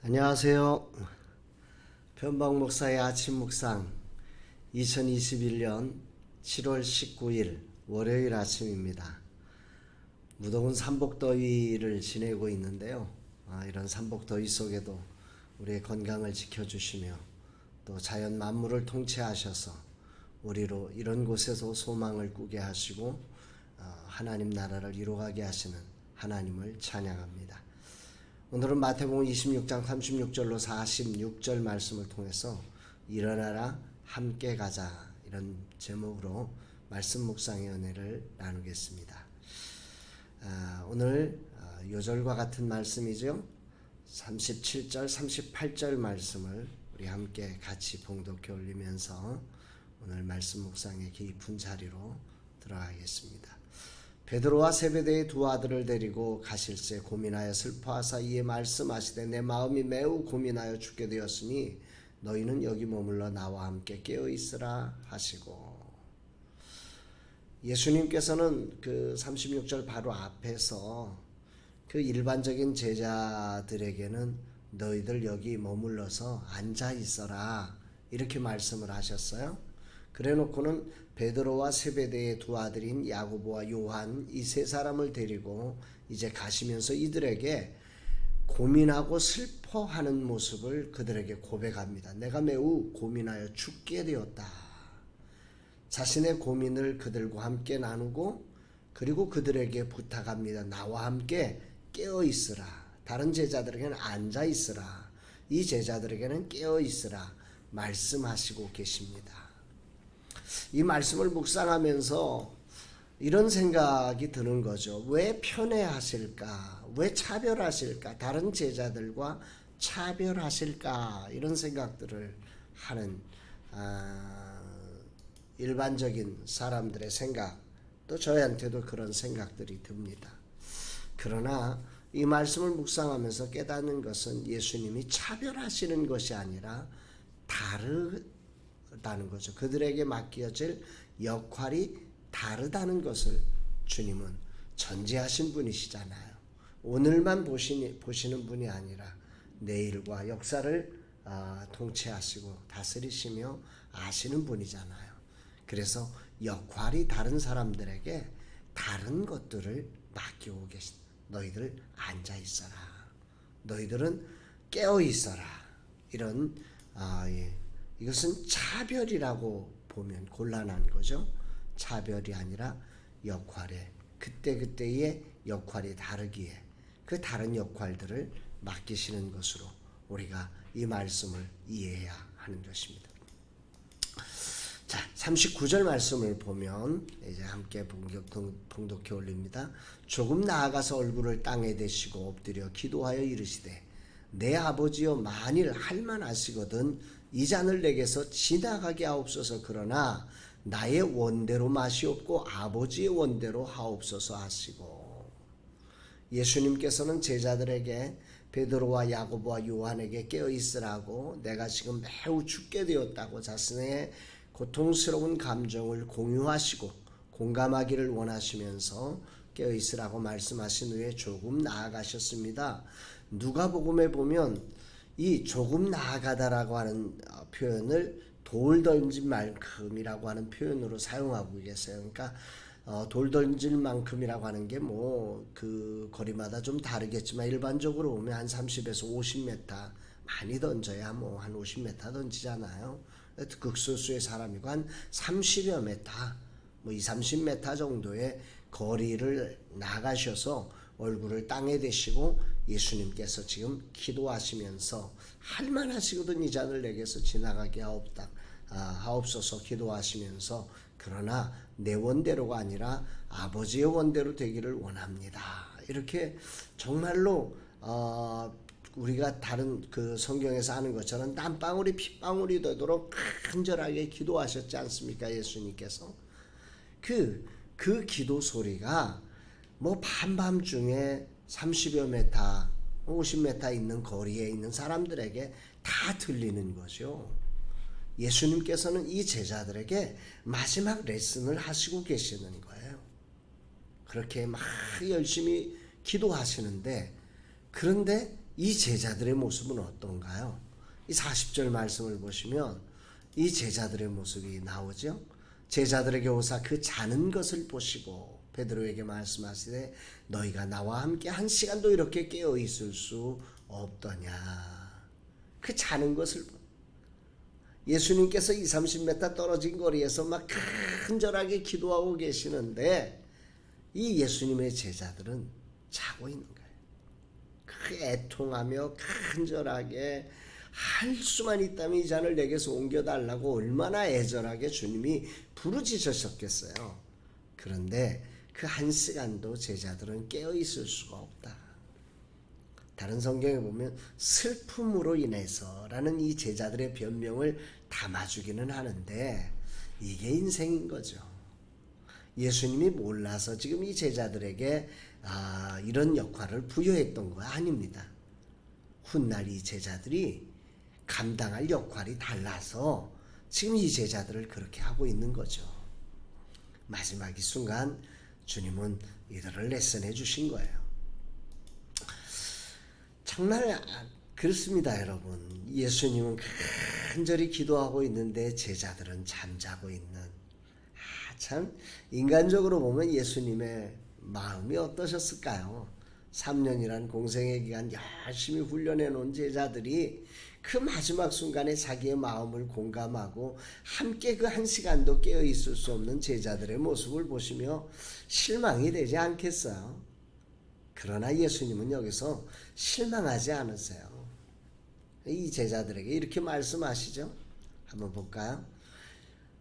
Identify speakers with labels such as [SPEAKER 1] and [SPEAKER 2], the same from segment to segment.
[SPEAKER 1] 안녕하세요. 변방 목사의 아침 묵상 2021년 7월 19일 월요일 아침입니다. 무더운 삼복더위를 지내고 있는데요. 아, 이런 삼복더위 속에도 우리의 건강을 지켜주시며 또 자연 만물을 통치하셔서 우리로 이런 곳에서 소망을 꾸게 하시고 어, 하나님 나라를 이루어가게 하시는 하나님을 찬양합니다. 오늘은 마태복음 26장 36절로 46절 말씀을 통해서 일어나라 함께 가자 이런 제목으로 말씀 묵상의 은혜를 나누겠습니다. 아, 오늘 아, 요절과 같은 말씀이죠. 37절, 38절 말씀을 우리 함께 같이 봉독해 올리면서 오늘 말씀 묵상의 깊은 자리로 들어가겠습니다. 베드로와 세베대의 두 아들을 데리고 가실새 고민하여 슬퍼하사 이에 말씀하시되 내 마음이 매우 고민하여 죽게 되었으니 너희는 여기 머물러 나와 함께 깨어 있으라 하시고 예수님께서는 그 36절 바로 앞에서 그 일반적인 제자들에게는 너희들 여기 머물러서 앉아 있어라 이렇게 말씀을 하셨어요. 그래 놓고는 베드로와 세베대의 두 아들인 야고보와 요한 이 세 사람을 데리고 이제 가시면서 이들에게 고민하고 슬퍼하는 모습을 그들에게 고백합니다. 내가 매우 고민하여 죽게 되었다. 자신의 고민을 그들과 함께 나누고 그리고 그들에게 부탁합니다. 나와 함께 깨어 있으라. 다른 제자들에게는 앉아 있으라. 이 제자들에게는 깨어 있으라. 말씀하시고 계십니다. 이 말씀을 묵상하면서 이런 생각이 드는 거죠. 왜 편애하실까? 왜 차별하실까? 다른 제자들과 차별하실까? 이런 생각들을 하는 아, 일반적인 사람들의 생각, 또 저희한테도 그런 생각들이 듭니다. 그러나 이 말씀을 묵상하면서 깨닫는 것은 예수님이 차별하시는 것이 아니라 다르 다는 거죠. 그들에게 맡겨질 역할이 다르다는 것을 주님은 전제하신 분이시잖아요. 오늘만 보시니, 보시는 분이 아니라 내일과 역사를 아, 통치하시고 다스리시며 아시는 분이잖아요. 그래서 역할이 다른 사람들에게 다른 것들을 맡기고 계신 너희들 앉아 있어라. 너희들은 깨어 있어라. 이런 아, 예. 이것은 차별이라고 보면 곤란한 거죠. 차별이 아니라 역할에 그때그때의 역할이 다르기에 그 다른 역할들을 맡기시는 것으로 우리가 이 말씀을 이해해야 하는 것입니다. 자, 39절 말씀을 보면 이제 함께 봉독해 올립니다. 조금 나아가서 얼굴을 땅에 대시고 엎드려 기도하여 이르시되 내 아버지여 만일 할만하시거든 이 잔을 내게서 지나가게 하옵소서 그러나 나의 원대로 마시옵고 아버지의 원대로 하옵소서 하시고 예수님께서는 제자들에게 베드로와 야고보와 요한에게 깨어 있으라고 내가 지금 매우 죽게 되었다고 자신의 고통스러운 감정을 공유하시고 공감하기를 원하시면서 깨어 있으라고 말씀하신 후에 조금 나아가셨습니다. 누가복음에 보면 이 조금 나아가다라고 하는 표현을 돌 던진 만큼이라고 하는 표현으로 사용하고 계세요. 그러니까 어, 돌 던질 만큼이라고 하는 게 뭐 그 거리마다 좀 다르겠지만 일반적으로 보면 한 30에서 50m 많이 던져야 뭐 한 50m 던지잖아요. 극소수의 사람이고 한 30여 메타, 뭐 2, 30m 정도의 거리를 나가셔서 얼굴을 땅에 대시고 예수님께서 지금 기도하시면서 할만하시거든 이 잔을 내게서 지나가게 하옵다. 아, 하옵소서 기도하시면서 그러나 내 원대로가 아니라 아버지의 원대로 되기를 원합니다. 이렇게 정말로 어, 우리가 다른 그 성경에서 하는 것처럼 땀방울이 핏방울이 되도록 간절하게 기도하셨지 않습니까? 예수님께서. 그, 그 기도 소리가 뭐 밤밤중에 30여 메타, 50m 있는 거리에 있는 사람들에게 다 들리는 거죠. 예수님께서는 이 제자들에게 마지막 레슨을 하시고 계시는 거예요. 그렇게 막 열심히 기도하시는데, 그런데 이 제자들의 모습은 어떤가요? 이 40절 말씀을 보시면 이 제자들의 모습이 나오죠. 제자들에게 오사 그 자는 것을 보시고 베드로에게 말씀하시되 너희가 나와 함께 한 시간도 이렇게 깨어 있을 수 없더냐. 그 자는 것을 예수님께서 2, 30m 떨어진 거리에서 막 간절하게 기도하고 계시는데 이 예수님의 제자들은 자고 있는 거예요. 그 애통하며 간절하게 할 수만 있다면 이 잔을 내게서 옮겨달라고 얼마나 애절하게 주님이 부르짖으셨겠어요. 그런데 그 한 시간도 제자들은 깨어 있을 수가 없다. 다른 성경에 보면 슬픔으로 인해서라는 이 제자들의 변명을 담아주기는 하는데 이게 인생인 거죠. 예수님이 몰라서 지금 이 제자들에게 아, 이런 역할을 부여했던 거 아닙니다. 훗날 이 제자들이 감당할 역할이 달라서 지금 이 제자들을 그렇게 하고 있는 거죠. 마지막 이 순간 주님은 이들을 레슨해 주신 거예요. 정말 그렇습니다, 여러분. 예수님은 간절히 기도하고 있는데 제자들은 잠자고 있는. 아, 참 인간적으로 보면 예수님의 마음이 어떠셨을까요? 3년이란 공생의 기간 열심히 훈련해 놓은 제자들이 그 마지막 순간에 자기의 마음을 공감하고 함께 그 한 시간도 깨어 있을 수 없는 제자들의 모습을 보시며 실망이 되지 않겠어요? 그러나 예수님은 여기서 실망하지 않으세요. 이 제자들에게 이렇게 말씀하시죠. 한번 볼까요?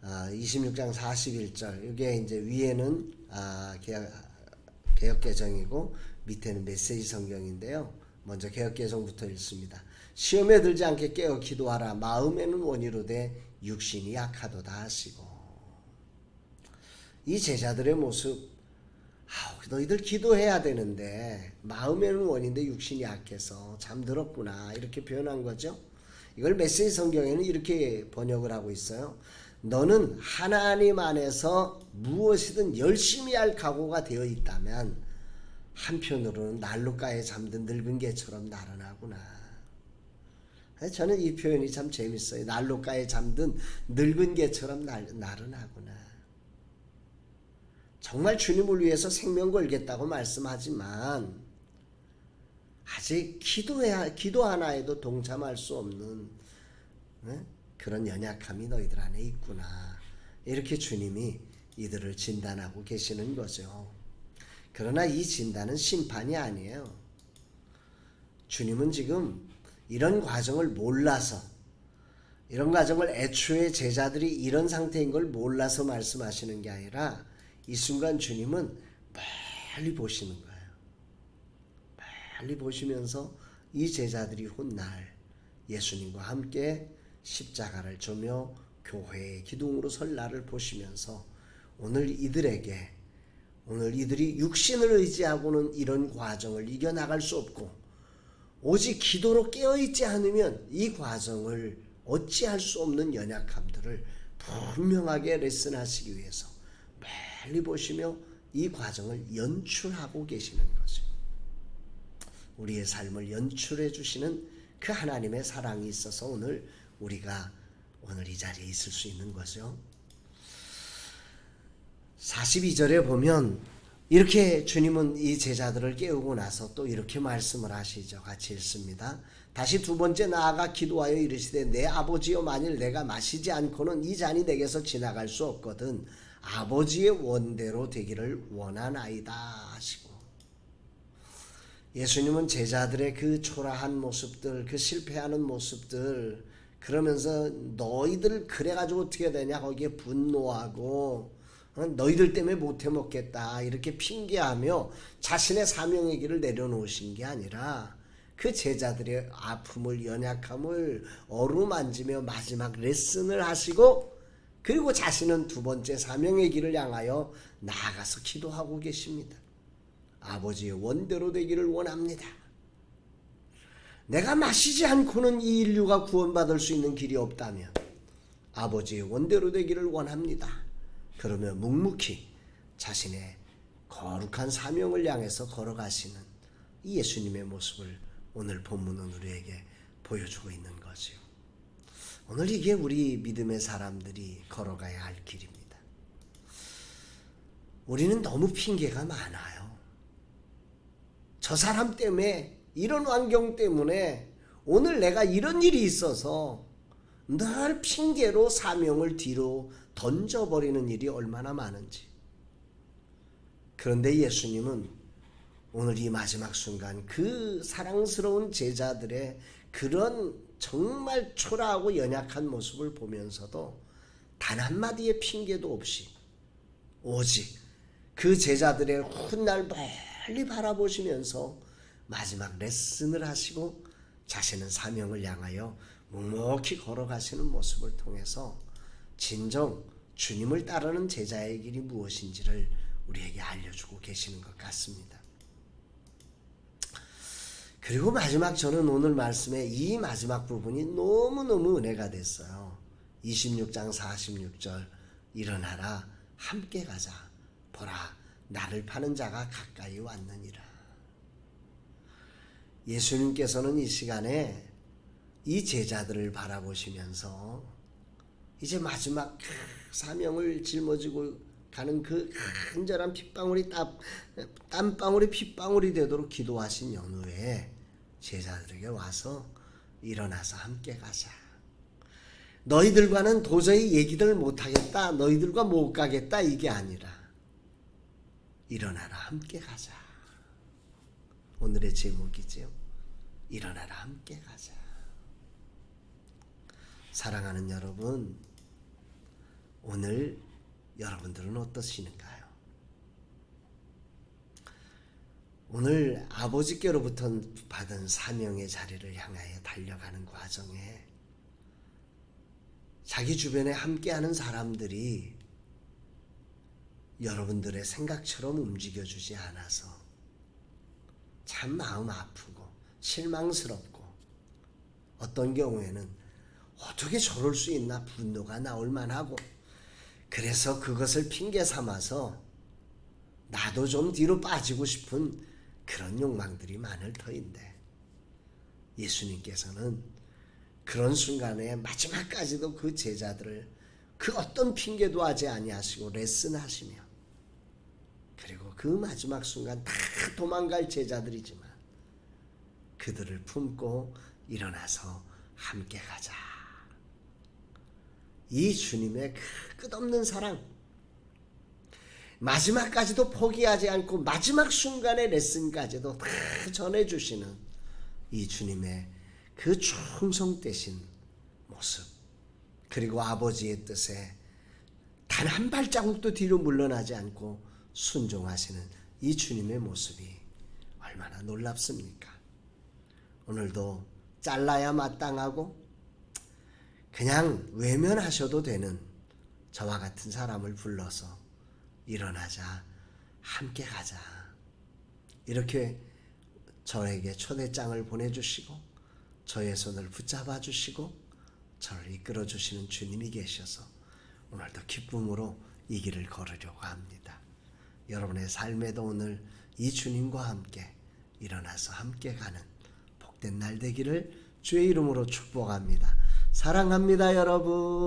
[SPEAKER 1] 아, 26장 41절. 이게 이제 위에는 아, 개혁, 개혁개정이고 밑에는 메시지 성경인데요. 먼저 개혁개정부터 읽습니다. 시험에 들지 않게 깨어 기도하라. 마음에는 원이로되 육신이 약하도다 하시고. 이 제자들의 모습, 아, 너희들 기도해야 되는데 마음에는 원인데 육신이 약해서 잠들었구나 이렇게 표현한 거죠. 이걸 메시지 성경에는 이렇게 번역을 하고 있어요. 너는 하나님 안에서 무엇이든 열심히 할 각오가 되어 있다면 한편으로는 난로가에 잠든 늙은 개처럼 나른하구나. 저는 이 표현이 참 재밌어요. 난로가에 잠든 늙은 개처럼 나른하구나. 정말 주님을 위해서 생명 걸겠다고 말씀하지만 아직 기도해 기도 하나에도 동참할 수 없는 네? 그런 연약함이 너희들 안에 있구나. 이렇게 주님이 이들을 진단하고 계시는 거죠. 그러나 이 진단은 심판이 아니에요. 주님은 지금 이런 과정을 몰라서 이런 과정을 애초에 제자들이 이런 상태인 걸 몰라서 말씀하시는 게 아니라 이 순간 주님은 멀리 보시는 거예요. 멀리 보시면서 이 제자들이 훗날 예수님과 함께 십자가를 조며 교회의 기둥으로 설 날을 보시면서 오늘 이들에게 오늘 이들이 육신을 의지하고는 이런 과정을 이겨나갈 수 없고 오직 기도로 깨어있지 않으면 이 과정을 어찌할 수 없는 연약함들을 분명하게 레슨하시기 위해서 멀리 보시며 이 과정을 연출하고 계시는 거죠. 우리의 삶을 연출해 주시는 그 하나님의 사랑이 있어서 오늘 우리가 오늘 이 자리에 있을 수 있는 거죠. 42절에 보면 이렇게 주님은 이 제자들을 깨우고 나서 또 이렇게 말씀을 하시죠. 같이 읽습니다. 다시 두 번째 나아가 기도하여 이르시되 내 아버지여 만일 내가 마시지 않고는 이 잔이 내게서 지나갈 수 없거든 아버지의 원대로 되기를 원하나이다 하시고 예수님은 제자들의 그 초라한 모습들 그 실패하는 모습들 그러면서 너희들 그래가지고 어떻게 되냐 거기에 분노하고 어, 너희들 때문에 못해 먹겠다 이렇게 핑계하며 자신의 사명의 길을 내려놓으신 게 아니라 그 제자들의 아픔을 연약함을 어루만지며 마지막 레슨을 하시고 그리고 자신은 두 번째 사명의 길을 향하여 나아가서 기도하고 계십니다. 아버지의 원대로 되기를 원합니다. 내가 마시지 않고는 이 인류가 구원받을 수 있는 길이 없다면 아버지의 원대로 되기를 원합니다. 그러면 묵묵히 자신의 거룩한 사명을 향해서 걸어가시는 이 예수님의 모습을 오늘 본문은 우리에게 보여주고 있는 거지요. 오늘 이게 우리 믿음의 사람들이 걸어가야 할 길입니다. 우리는 너무 핑계가 많아요. 저 사람 때문에 이런 환경 때문에 오늘 내가 이런 일이 있어서 늘 핑계로 사명을 뒤로 던져버리는 일이 얼마나 많은지. 그런데 예수님은 오늘 이 마지막 순간 그 사랑스러운 제자들의 그런 정말 초라하고 연약한 모습을 보면서도 단 한마디의 핑계도 없이 오직 그 제자들의 훗날 멀리 바라보시면서 마지막 레슨을 하시고 자신은 사명을 향하여 묵묵히 걸어가시는 모습을 통해서 진정 주님을 따르는 제자의 길이 무엇인지를 우리에게 알려주고 계시는 것 같습니다. 그리고 마지막 저는 오늘 말씀의 이 마지막 부분이 너무너무 은혜가 됐어요. 26장 46절 일어나라 함께 가자 보라 나를 파는 자가 가까이 왔느니라. 예수님께서는 이 시간에 이 제자들을 바라보시면서 이제 마지막 사명을 짊어지고 가는 그 간절한 핏방울이 땀, 땀방울이 핏방울이 되도록 기도하신 연후에 제자들에게 와서 일어나서 함께 가자. 너희들과는 도저히 얘기들 못하겠다. 너희들과 못 가겠다. 이게 아니라 일어나라 함께 가자. 오늘의 제목이지요. 일어나라 함께 가자. 사랑하는 여러분, 오늘 여러분들은 어떠시는가요? 오늘 아버지께로부터 받은 사명의 자리를 향하여 달려가는 과정에 자기 주변에 함께하는 사람들이 여러분들의 생각처럼 움직여주지 않아서 참 마음 아프고 실망스럽고 어떤 경우에는 어떻게 저럴 수 있나 분노가 나올 만하고 그래서 그것을 핑계 삼아서 나도 좀 뒤로 빠지고 싶은 그런 욕망들이 많을 터인데 예수님께서는 그런 순간에 마지막까지도 그 제자들을 그 어떤 핑계도 하지 아니하시고 레슨하시며 그리고 그 마지막 순간 다 도망갈 제자들이지만 그들을 품고 일어나서 함께 가자. 이 주님의 그 끝없는 사랑. 마지막까지도 포기하지 않고 마지막 순간의 레슨까지도 다 전해주시는 이 주님의 그 충성되신 모습. 그리고 아버지의 뜻에 단 한 발자국도 뒤로 물러나지 않고 순종하시는 이 주님의 모습이 얼마나 놀랍습니까? 오늘도 잘라야 마땅하고 그냥 외면하셔도 되는 저와 같은 사람을 불러서 일어나자 함께 가자 이렇게 저에게 초대장을 보내주시고 저의 손을 붙잡아 주시고 저를 이끌어 주시는 주님이 계셔서 오늘도 기쁨으로 이 길을 걸으려고 합니다. 여러분의 삶에도 오늘 이 주님과 함께 일어나서 함께 가는 복된 날 되기를 주의 이름으로 축복합니다. 사랑합니다, 여러분.